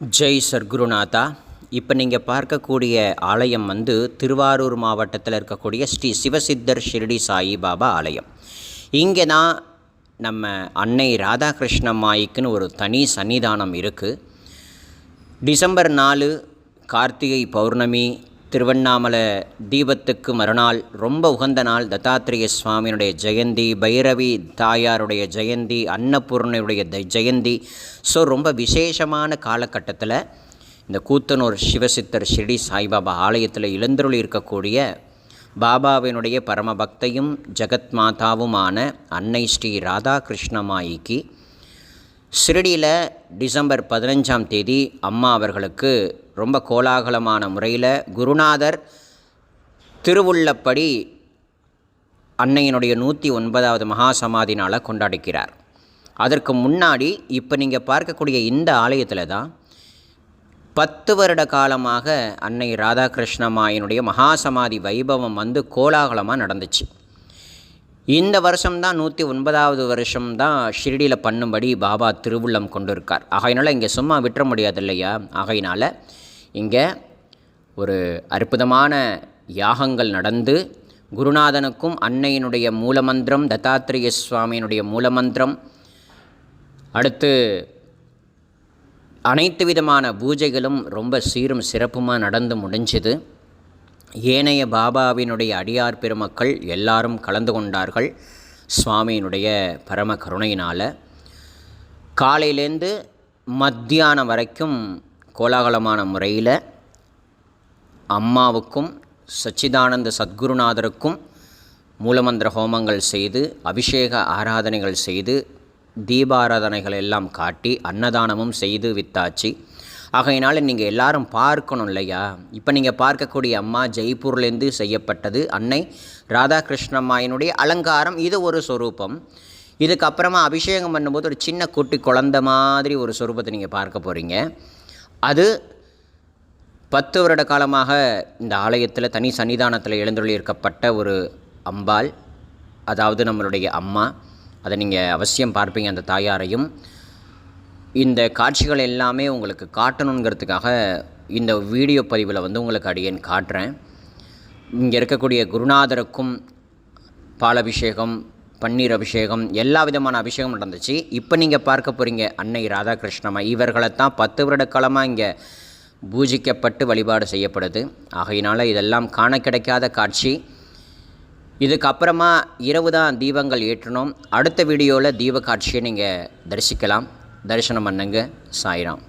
ஜெய் சர்க்குருநாதா இப்போ நீங்கள் பார்க்கக்கூடிய ஆலயம் வந்து திருவாரூர் மாவட்டத்தில் இருக்கக்கூடிய ஸ்ரீ சிவசித்தர் ஷிரடி சாயிபாபா ஆலயம். இங்கே தான் நம்ம அன்னை ராதாகிருஷ்ணம்மாய்க்குன்னு ஒரு தனி சன்னிதானம் இருக்குது டிசம்பர் நாலு கார்த்திகை பௌர்ணமி திருவண்ணாமலை தீபத்துக்கு மறுநாள் ரொம்ப உகந்த நாள் தத்தாத்திரேய சுவாமியினுடைய ஜெயந்தி பைரவி தாயாருடைய ஜெயந்தி அன்னபூர்ணையுடைய ஜெயந்தி. ஸோ ரொம்ப விசேஷமான காலகட்டத்தில் இந்த கூத்தனூர் சிவசித்தர் ஷிரடி சாய்பாபா ஆலயத்தில் இழந்தருளி இருக்கக்கூடிய பாபாவினுடைய பரமபக்தையும் ஜெகத் மாதாவுமான அன்னை ஸ்ரீ ராதாகிருஷ்ணமாயிக்கு ஷிரடியில் டிசம்பர் பதினஞ்சாம் தேதி அம்மா அவர்களுக்கு ரொம்ப கோலாகலமான முறையில் குருநாதர் திருவுள்ளப்படி அன்னையினுடைய நூற்றி ஒன்பதாவது மகா சமாதி நாளை கொண்டாடிக்கிறார். அதற்கு முன்னாடி இப்போ நீங்கள் பார்க்கக்கூடிய இந்த ஆலயத்தில் தான் பத்து வருட காலமாக அன்னை ராதாகிருஷ்ணமாயினுடைய மகா சமாதி வைபவம் வந்து கோலாகலமாக நடந்துச்சு. இந்த வருஷம்தான் நூற்றி ஒன்பதாவது வருஷம் தான் ஷிரடியில் பண்ணும்படி பாபா திருவுள்ளம் கொண்டிருக்கார். ஆகையினால் இங்கே சும்மா விட்டுற முடியாது இல்லையா ஆகையினால் இங்கே ஒரு அற்புதமான யாகங்கள் நடந்து குருநாதனுக்கும் அன்னையினுடைய மூலமந்திரம் தத்தாத்திரேய சுவாமியினுடைய மூலமந்திரம் அடுத்து அனைத்து விதமான பூஜைகளும் ரொம்ப சீரும் சிறப்புமாக நடந்து முடிஞ்சுது. ஏனைய பாபாவினுடைய அடியார் பெருமக்கள் எல்லாரும் கலந்து கொண்டார்கள் சுவாமியினுடைய பரம கருணையினால். காலையிலேருந்து மத்தியானம் வரைக்கும் கோலாகலமான முறையில் அம்மாவுக்கும் சச்சிதானந்த சத்குருநாதருக்கும் மூலமந்திர ஹோமங்கள் செய்து அபிஷேக ஆராதனைகள் செய்து தீபாராதனைகள் எல்லாம் காட்டி அன்னதானமும் செய்து வித்தாச்சு. ஆகையினால நீங்கள் எல்லாரும் பார்க்கணும் இல்லையா? இப்போ நீங்கள் பார்க்கக்கூடிய அம்மா ஜெய்ப்பூர்லேருந்து செய்யப்பட்டது அன்னை ராதாகிருஷ்ணம்மாயினுடைய அலங்காரம். இது ஒரு சொரூபம். இதுக்கப்புறமா அபிஷேகம் பண்ணும்போது ஒரு சின்ன குட்டி குழந்த மாதிரி ஒரு சொரூபத்தை நீங்கள் பார்க்க போகிறீங்க அது பத்து வருட காலமாக இந்த ஆலயத்தில் தனி சன்னிதானத்தில் எழுந்தொழியிருக்கப்பட்ட ஒரு அம்பாள். அதாவது நம்மளுடைய அம்மா. அதை நீங்கள் அவசியம் பார்ப்பீங்க அந்த தாயாரையும். இந்த காட்சிகள் எல்லாமே உங்களுக்கு காட்டணுங்கிறதுக்காக இந்த வீடியோ பதிவில் வந்து உங்களுக்கு அடியேன் காட்டுறேன். இங்கே இருக்கக்கூடிய குருநாதருக்கும் பாலபிஷேகம் பன்னீர் அபிஷேகம் எல்லா விதமான அபிஷேகம் நடந்துச்சு. இப்போ நீங்கள் பார்க்க போகிறீங்க அன்னை ராதாகிருஷ்ணம்மா. இவர்களைத்தான் பத்து வருட காலமாக இங்கே பூஜிக்கப்பட்டு வழிபாடு செய்யப்படுது. ஆகையினால் இதெல்லாம் காண கிடைக்காத காட்சி. இதுக்கப்புறமா இரவு தான் தீபங்கள் ஏற்றணும். அடுத்த வீடியோவில் தீப காட்சியை நீங்கள் தரிசிக்கலாம். தரிசனம் பண்ணுங்க. சாய்ராம்.